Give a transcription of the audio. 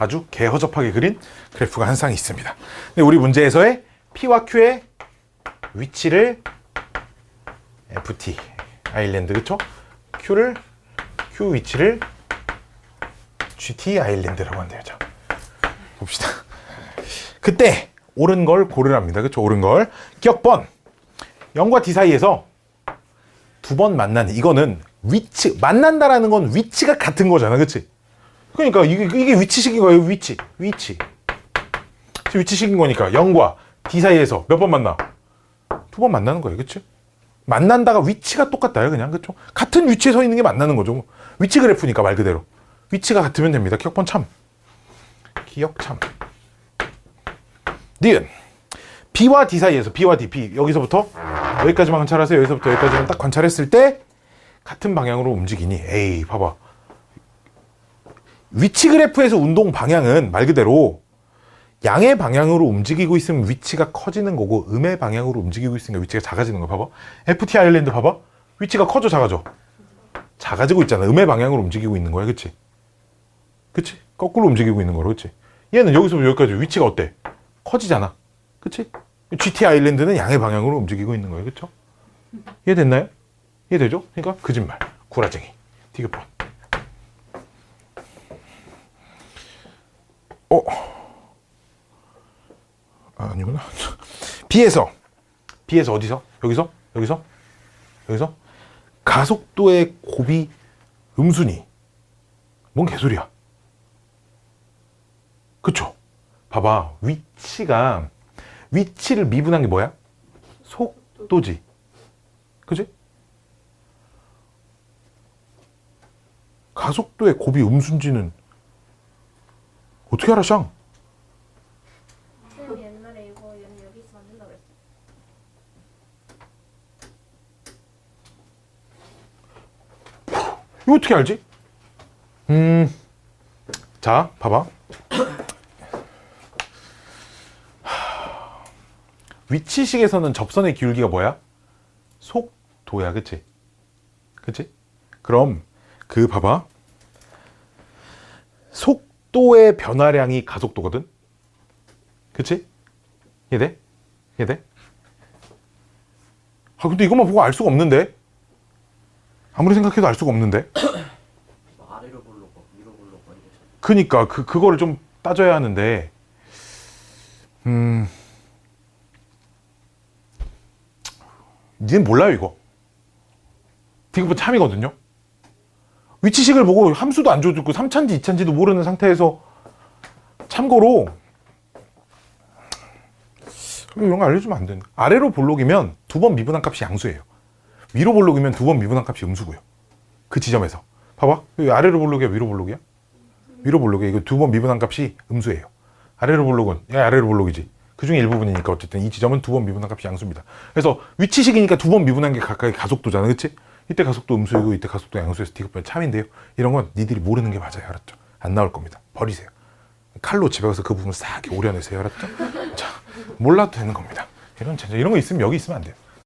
아주 개허접하게 그린 그래프가 한 쌍이 있습니다. 근데 우리 문제에서의 P와 Q의 위치를 FT 아일랜드 그쵸? Q를 Q 위치를 GT 아일랜드라고 한대요. 자, 봅시다. 그때 옳은 걸 고르랍니다. 그쵸? 옳은 걸. 기억번 0과 D 사이에서 두 번 만나는 이거는 위치 만난다라는 건 위치가 같은 거잖아. 그치? 그러니까 이게, 이게 위치식인 거예요. 위치. 위치. 위치식인 거니까 0과 D 사이에서 몇 번 만나? 두 번 만나는 거예요. 그치? 만난다가 위치가 똑같다요. 그냥 그쵸? 같은 위치에 서 있는 게 만나는 거죠. 위치 그래프니까 말 그대로. 위치가 같으면 됩니다. 기억번 참. 기억 참. 니은. B와 D 사이에서 B와 D, B 여기서부터 여기까지만 관찰하세요. 여기서부터 여기까지만 딱 관찰했을 때 같은 방향으로 움직이니 에이 봐봐 위치 그래프에서 운동 방향은 말 그대로 양의 방향으로 움직이고 있으면 위치가 커지는 거고 음의 방향으로 움직이고 있으니까 위치가 작아지는 거 봐봐. FT 아일랜드 봐봐. 위치가 커져 작아져? 작아지고 있잖아. 음의 방향으로 움직이고 있는 거야 그치? 그치? 거꾸로 움직이고 있는 거로 그치 얘는 여기서부터 여기까지 위치가 어때? 커지잖아. 그치? GT 아일랜드는 양의 방향으로 움직이고 있는 거예요 그쵸? 이해됐나요? 이해되죠? 그러니까 거짓말, 구라쟁이, 디귿번. 어? 아, 아니구나. B에서 B에서 어디서? 여기서? 여기서? 여기서? 가속도의 곱이 음순위. 뭔 개소리야? 그쵸? 봐봐. 위치가 위치를 미분한 게 뭐야? 속도지. 그지? 가속도의 곱이 음순지는 어떻게 알아, 샹? 쌤 옛날에 이거 얘는 여기서 만든다고 그랬어. 이거 어떻게 알지? 음, 자, 봐봐. 위치식에서는 접선의 기울기가 뭐야? 속도야, 그치? 그치? 그럼 그 봐봐. 속도의 변화량이 가속도거든? 그치? 이해돼? 이해돼? 아, 근데 이것만 보고 알 수가 없는데? 아무리 생각해도 알 수가 없는데? 뭐 아래로 보려고 위로 보려고 그니까 그 그거를 좀 따져야 하는데 음 니는 몰라요 이거 디귿번 참이거든요 위치식을 보고 함수도 안 줘주고 3차인지 2차인지도 모르는 상태에서 참고로 이런 거 알려주면 안 되는 아래로 볼록이면 두 번 미분한 값이 양수예요 위로 볼록이면 두 번 미분한 값이 음수고요 그 지점에서 봐봐 여기 아래로 볼록이야 위로 볼록이야 위로 볼록에 이거 두 번 미분한 값이 음수예요. 아래로 볼록은 야 아래로 볼록이지. 그 중에 일부분이니까 어쨌든 이 지점은 두 번 미분한 값이 양수입니다. 그래서 위치식이니까 두 번 미분한 게 각각의 가속도잖아, 그렇지? 이때 가속도 음수이고 이때 가속도 양수에서 디귿번 참인데요. 이런 건 니들이 모르는 게 맞아요, 알았죠? 안 나올 겁니다. 버리세요. 칼로 집에 가서 그 부분 싹 오려내세요, 알았죠? 자, 몰라도 되는 겁니다. 이런 이런 거 있으면 여기 있으면 안 돼요.